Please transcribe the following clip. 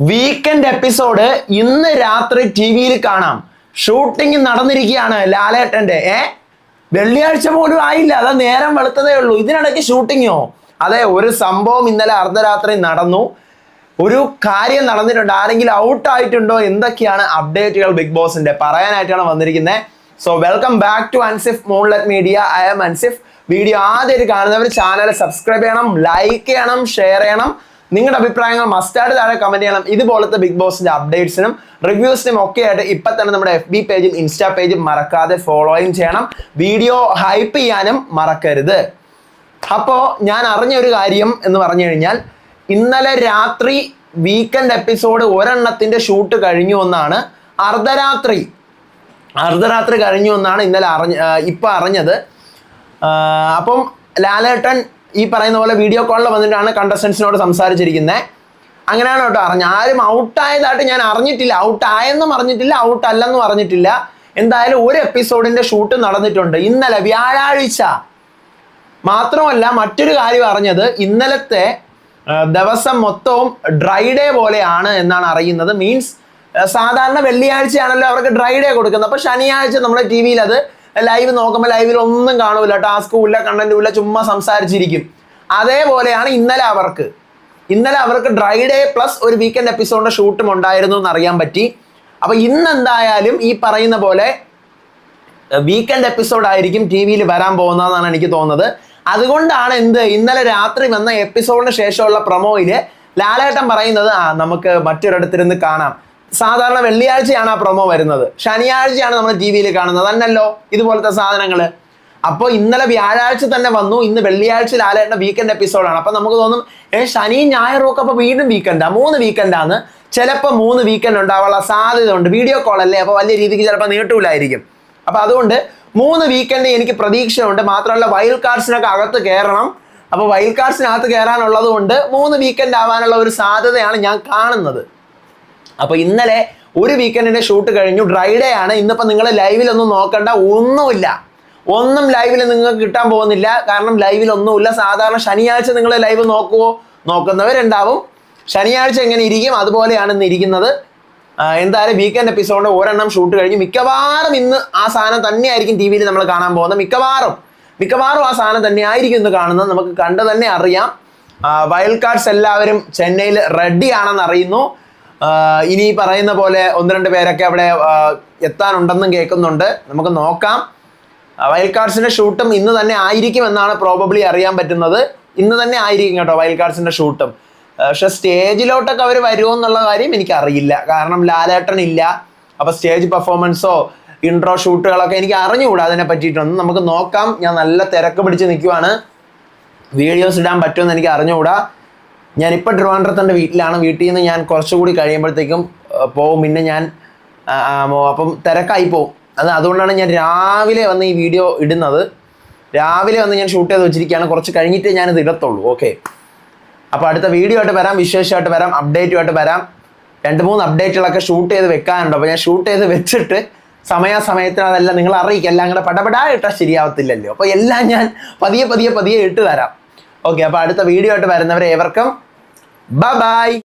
Weekend episode ഇന്ന് രാത്രി T വിയിൽ കാണാം. ഷൂട്ടിംഗ് നടന്നിരിക്കുകയാണ് ലാലേട്ടന്റെ ഏ? വെള്ളിയാഴ്ച പോലും ആയില്ല. അതാ നേരം വെളുത്തതേ ഉള്ളൂ. ഇതിനിടയ്ക്ക് ഷൂട്ടിങ്ങോ അതെ ഒരു സംഭവം ഇന്നലെ അർദ്ധരാത്രി നടന്നു. ഒരു കാര്യം നടന്നിട്ടുണ്ട്. ആരെങ്കിലും ഔട്ട് ആയിട്ടുണ്ടോ? എന്തൊക്കെയാണ് അപ്ഡേറ്റുകൾ ബിഗ് ബോസിന്റെ പറയാനായിട്ടാണ് വന്നിരിക്കുന്നത് so welcome back to Ansif moonlet media I'm Ansif video ആദ്യമായിട്ട് കാണുന്നവർ ചാനൽ സബ്സ്ക്രൈബ് ചെയ്യണം ലൈക്ക് ചെയ്യണം ഷെയർ ചെയ്യണം. നിങ്ങളുടെ അഭിപ്രായങ്ങൾ മസ്റ്റായിട്ട് താഴെ കമന്റ് ചെയ്യണം. ഇതുപോലത്തെ ബിഗ് ബോസിന്റെ അപ്ഡേറ്റ്സിനും റിവ്യൂസിനും ഒക്കെ ആയിട്ട് ഇപ്പൊ തന്നെ നമ്മുടെ എഫ് ബി പേജും ഇൻസ്റ്റാ പേജും മറക്കാതെ ഫോളോയും ചെയ്യണം. വീഡിയോ ഹൈപ്പ് ചെയ്യാനും മറക്കരുത്. അപ്പോ ഞാൻ അറിഞ്ഞ ഒരു കാര്യം എന്ന് പറഞ്ഞു കഴിഞ്ഞാൽ ഇന്നലെ രാത്രി വീക്കെൻഡ് എപ്പിസോഡ് ഒരെണ്ണത്തിന്റെ ഷൂട്ട് കഴിഞ്ഞു എന്നാണ് അർദ്ധരാത്രി. അർദ്ധരാത്രി കഴിഞ്ഞു എന്നാണ് ഇന്നലെ അറിഞ്ഞ ഇപ്പം അറിഞ്ഞത്. അപ്പം ലാലേട്ടൻ ഈ പറയുന്ന പോലെ വീഡിയോ കോളിൽ വന്നിട്ടാണ് കണ്ടസ്റ്റൻസിനോട് സംസാരിച്ചിരിക്കുന്നത് അങ്ങനെയാണ് കേട്ടോ അറിഞ്ഞ. ആരും ഔട്ടായതായിട്ട് ഞാൻ അറിഞ്ഞിട്ടില്ല. ഔട്ടായെന്നും അറിഞ്ഞിട്ടില്ല ഔട്ട് അല്ലെന്നും അറിഞ്ഞിട്ടില്ല എന്തായാലും ഒരു എപ്പിസോഡിന്റെ ഷൂട്ട് നടന്നിട്ടുണ്ട്. ഇന്നലെ വ്യാഴാഴ്ച. മാത്രമല്ല മറ്റൊരു കാര്യം അറിഞ്ഞത് ഇന്നലത്തെ ദിവസം മൊത്തവും ഡ്രൈ ഡേ പോലെയാണ് എന്നാണ് അറിയുന്നത്. മീൻസ് സാധാരണ വെള്ളിയാഴ്ചയാണല്ലോ അവർക്ക് ഡ്രൈ ഡേ കൊടുക്കുന്നത്. അപ്പോൾ ശനിയാഴ്ച നമ്മുടെ ടി വിയിൽ അത് ലൈവ് നോക്കുമ്പോൾ ലൈവിൽ ഒന്നും കാണൂല ടാസ്കും ഇല്ല കണ്ടന്റും ഇല്ല ചുമ്മാ സംസാരിച്ചിരിക്കും. അതേപോലെയാണ് ഇന്നലെ അവർക്ക്. ഇന്നലെ അവർക്ക് ഡ്രൈ ഡേ പ്ലസ് ഒരു വീക്കെൻഡ് എപ്പിസോഡിന്റെ ഷൂട്ടും ഉണ്ടായിരുന്നു എന്ന് അറിയാൻ പറ്റി. അപ്പൊ ഇന്ന് എന്തായാലും ഈ പറയുന്ന പോലെ വീക്കെൻഡ് എപ്പിസോഡ് ആയിരിക്കും ടി വിയിൽ വരാൻ പോകുന്നതെന്നാണ് എനിക്ക് തോന്നുന്നത്. അതുകൊണ്ടാണ് എന്ത്? ഇന്നലെ രാത്രി വന്ന എപ്പിസോഡിന് ശേഷമുള്ള പ്രൊമോയിൽ ലാലേട്ടൻ പറയുന്നത് ആ നമുക്ക് മറ്റൊരിടത്തിരുന്ന് കാണാം. സാധാരണ വെള്ളിയാഴ്ചയാണ് ആ പ്രൊമോ വരുന്നത്. ശനിയാഴ്ചയാണ് നമ്മൾ ടി വിയിൽ കാണുന്നത്. അന്നല്ലോ ഇതുപോലത്തെ സാധനങ്ങൾ അപ്പോൾ ഇന്നലെ വ്യാഴാഴ്ച തന്നെ വന്നു. ഇന്ന് വെള്ളിയാഴ്ച ലാലേട്ടന്റെ വീക്കെൻഡ് എപ്പിസോഡാണ് അപ്പം നമുക്ക് തോന്നും ഏ ശനിയും ഞായറും ഒക്കെ അപ്പോൾ വീണ്ടും വീക്കെൻഡാണ് മൂന്ന് വീക്കെൻഡാണ് ചിലപ്പോൾ മൂന്ന് വീക്കെൻഡ് ഉണ്ടാവാനുള്ള സാധ്യത ഉണ്ട്. വീഡിയോ കോൾ അല്ലേ? അപ്പോൾ വലിയ രീതിക്ക് ചിലപ്പോൾ നീട്ടൂലായിരിക്കും. അപ്പോൾ അതുകൊണ്ട് മൂന്ന് വീക്കെൻഡ് എനിക്ക് പ്രതീക്ഷയുണ്ട്. മാത്രമല്ല വൈൽഡ് കാർഡ്സിനൊക്കെ അകത്ത് കയറണം അപ്പോൾ വൈൽഡ് കാർഡ്സിനകത്ത് കയറാനുള്ളത് കൊണ്ട് മൂന്ന് വീക്കെൻഡ് ആവാനുള്ള ഒരു സാധ്യതയാണ് ഞാൻ കാണുന്നത്. അപ്പൊ ഇന്നലെ ഒരു വീക്കെൻഡിന്റെ ഷൂട്ട് കഴിഞ്ഞു. ഡ്രൈ ഡേ ആണ്. ഇന്നിപ്പോ നിങ്ങൾ ലൈവിലൊന്നും നോക്കണ്ട ഒന്നുമില്ല. ഒന്നും ലൈവിൽ നിങ്ങൾക്ക് കിട്ടാൻ പോകുന്നില്ല. കാരണം ലൈവിൽ ഒന്നുമില്ല. സാധാരണ ശനിയാഴ്ച നിങ്ങൾ ലൈവ് നോക്കുവോ? നോക്കുന്നവരുണ്ടാവും. ശനിയാഴ്ച എങ്ങനെ ഇരിക്കും? അതുപോലെയാണ് ഇന്ന് ഇരിക്കുന്നത്. എന്തായാലും വീക്കെൻഡ് എപ്പിസോഡ് ഒരെണ്ണം ഷൂട്ട് കഴിഞ്ഞു. മിക്കവാറും ഇന്ന് ആ സാധനം തന്നെയായിരിക്കും ടി വിയിൽ നമ്മൾ കാണാൻ പോകുന്നത്. മിക്കവാറും. മിക്കവാറും ആ സാധനം തന്നെയായിരിക്കും ഇന്ന് കാണുന്നത്. നമുക്ക് കണ്ടു തന്നെ അറിയാം. വൈൽഡ് കാർഡ്സ് എല്ലാവരും ചെന്നൈയിൽ റെഡി ആണെന്ന് അറിയുന്നു. ഇനി പറയുന്ന പോലെ ഒന്ന് രണ്ട് പേരൊക്കെ അവിടെ എത്താനുണ്ടെന്നും കേൾക്കുന്നുണ്ട്. നമുക്ക് നോക്കാം. വൈൽഡ് കാർഡ്സിന്റെ ഷൂട്ടും ഇന്ന് തന്നെ ആയിരിക്കും എന്നാണ് പ്രോബബ്ലി അറിയാൻ പറ്റുന്നത്. ഇന്ന് തന്നെ ആയിരിക്കും കേട്ടോ വൈൽഡ് കാർഡ്സിന്റെ ഷൂട്ടും പക്ഷെ സ്റ്റേജിലോട്ടൊക്കെ അവർ വരുമോ എന്നുള്ള കാര്യം എനിക്കറിയില്ല. കാരണം ലാലേട്ടൻ ഇല്ല. അപ്പൊ സ്റ്റേജ് പെർഫോമൻസോ ഇൻട്രോ ഷൂട്ടുകളൊക്കെ എനിക്ക് അറിഞ്ഞുകൂടാ അതിനെ പറ്റിയിട്ടൊന്നും. നമുക്ക് നോക്കാം. ഞാൻ നല്ല തിരക്ക് പിടിച്ച് നിൽക്കുവാണ്. വീഡിയോസ് ഇടാൻ പറ്റുമെന്ന് എനിക്ക് അറിഞ്ഞുകൂടാ. ഞാനിപ്പോൾ ട്രിവാൻഡ്രത്തിന്റെ വീട്ടിലാണ്. വീട്ടിൽ നിന്ന് ഞാൻ കുറച്ചുകൂടി കഴിയുമ്പോഴത്തേക്കും പോവും. പിന്നെ ഞാൻ അപ്പം തിരക്കായി പോവും. അത് അതുകൊണ്ടാണ് ഞാൻ രാവിലെ വന്ന് ഈ വീഡിയോ ഇടുന്നത്. രാവിലെ വന്ന് ഞാൻ ഷൂട്ട് ചെയ്ത് വെച്ചിരിക്കുകയാണ്. കുറച്ച് കഴിഞ്ഞിട്ടേ ഞാനിത് ഇടത്തുള്ളൂ. ഓക്കെ. അപ്പോൾ അടുത്ത വീഡിയോ ആയിട്ട് വരാം. വിശേഷമായിട്ട് വരാം. അപ്ഡേറ്റുമായിട്ട് വരാം. രണ്ട് മൂന്ന് അപ്ഡേറ്റുകളൊക്കെ ഷൂട്ട് ചെയ്ത് വെക്കാനുണ്ട്. അപ്പോൾ ഞാൻ ഷൂട്ട് ചെയ്ത് വെച്ചിട്ട് സമയാസമയത്തിന് അതെല്ലാം നിങ്ങൾ അറിയിക്കുക എല്ലാം കൂടെ പടപടാ ഇട്ടാൽ ശരിയാവത്തില്ലല്ലോ. അപ്പോൾ എല്ലാം ഞാൻ പതിയെ പതിയെ പതിയെ ഇട്ട് തരാം. ഓക്കെ അപ്പോൾ അടുത്ത വീഡിയോ ആയിട്ട് വരുന്നവരെ ഏവർക്കും ബൈ